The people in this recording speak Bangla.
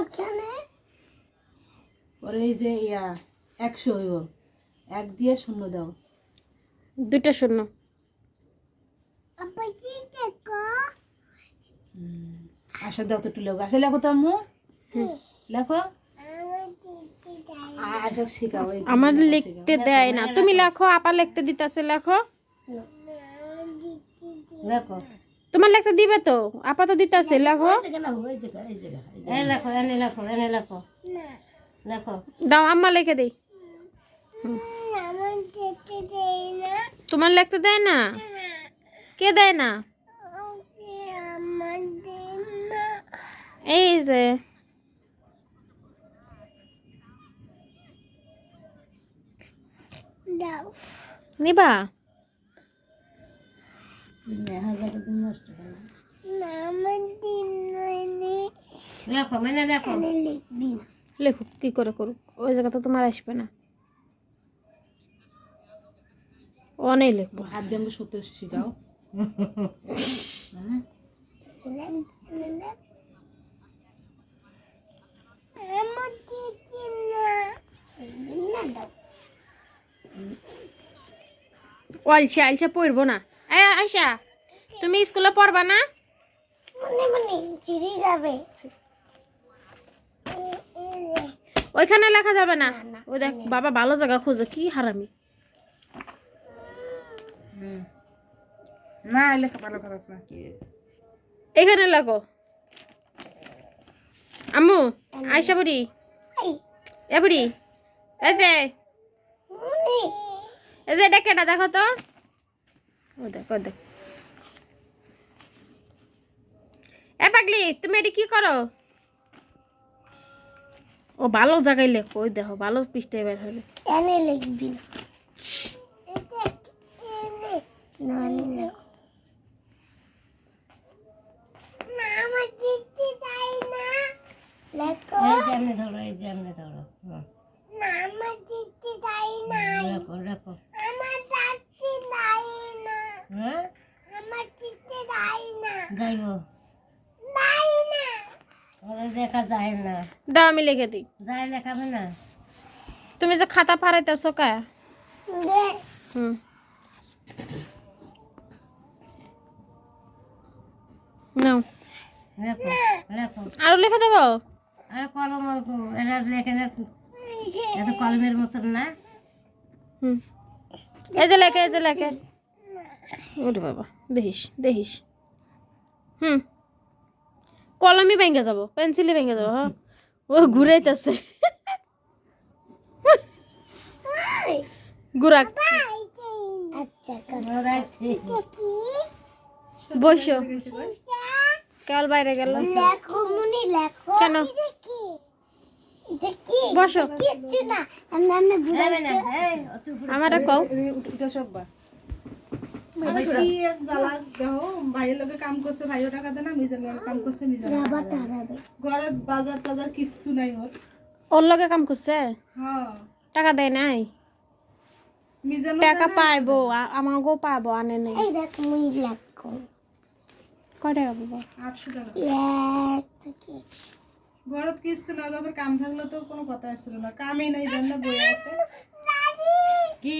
এখানে? পরে এই যে ইয়া একশো হইব। এক দিয়ে শূন্য দাও। দুইটা শূন্য। দাও তো একটু লেখো। তো আম্মু। লেখো। আমার লিখতে দেয় না। তুমি লেখো। আপা লিখতে দিতেছে লেখো। লেখো। লিখতে দিবে তো আপা তো দিতেছে লেখো। এনে লেখো এনে লেখো এনে লেখো। না। লেখো। দাও আম্মা লিখে দেই। তোমার লিখতে দেয় না? কে দেয় না? এই যে। নিবা? মেনে লেখো এখানে লিখবি না। লেখো কি করে করুক? ওই জায়গাটা তোমার আসবে না। অনেক লিখব। হাত দিয়ে আমাকে সত্যি শেখাও। হ্যাঁ? অলসা অলসা পড়ব না আয়সা তুমি স্কুলে পড়বা না? মনে মনে চিড়ি যাবে। ওইখানে লেখা যাবে না? ওই দেখ বাবা ভালো জায়গা খোঁজে কি হারামি। না লেখা ভালো খারাপ না। এখানে লেখো। আম্মু আয়সা বুড়ি। এ বুড়ি এই যে। মনে। এই যে এটা কেটা দেখো তো। ও দেখ ও দেখ। পাগলি তুমি এটি কি করো? ও ভালো জায়গায় লেখো ওই দেখো ভালো পৃষ্ঠায় বের হবে এনে লিখবি না। যাইব দেখা যায় না। দাও আমি লিখে দিই। যায় লেখাবে না। তুমি যে খাতা পারাইতেছো কা? হুম। নাও। লেখো লেখো। আরও লিখে দেবো? আর কলম এরা লেখে না এত কলমের মতন না। হুম। এই যে লেখে এই যে লেখে। ওরে বাবা দেখিস দেখিস। হুম। কলমই ভেঙে যাব পেন্সিলই ভেঙে যাব হ্যাঁ? ও ঘুরাইতেছে। ঘুরা আচ্ছা ওরা কি বসো। কেবল বাইরে গেল কেন? বসো। আমার কও। কাম করছে ভাইও টাকা দেয় না মিজান কাম করছে মিজান ঘরে বাজার টাজার কিচ্ছু নাই ওর। ওর লগে কাম করছে? হ্যাঁ। টাকা দেয় নাই? টাকা পাইবো আমাকেও পাবো আনে নেই। এই দেখ মুই লেখো কয় টাকা পাবো? আটশো টাকা। ঘরত কিচ্ছু না বাবার কাম থাকলে তো কোনো কথা আসছিল না। কামই নাই জন্য বই আছে। কি?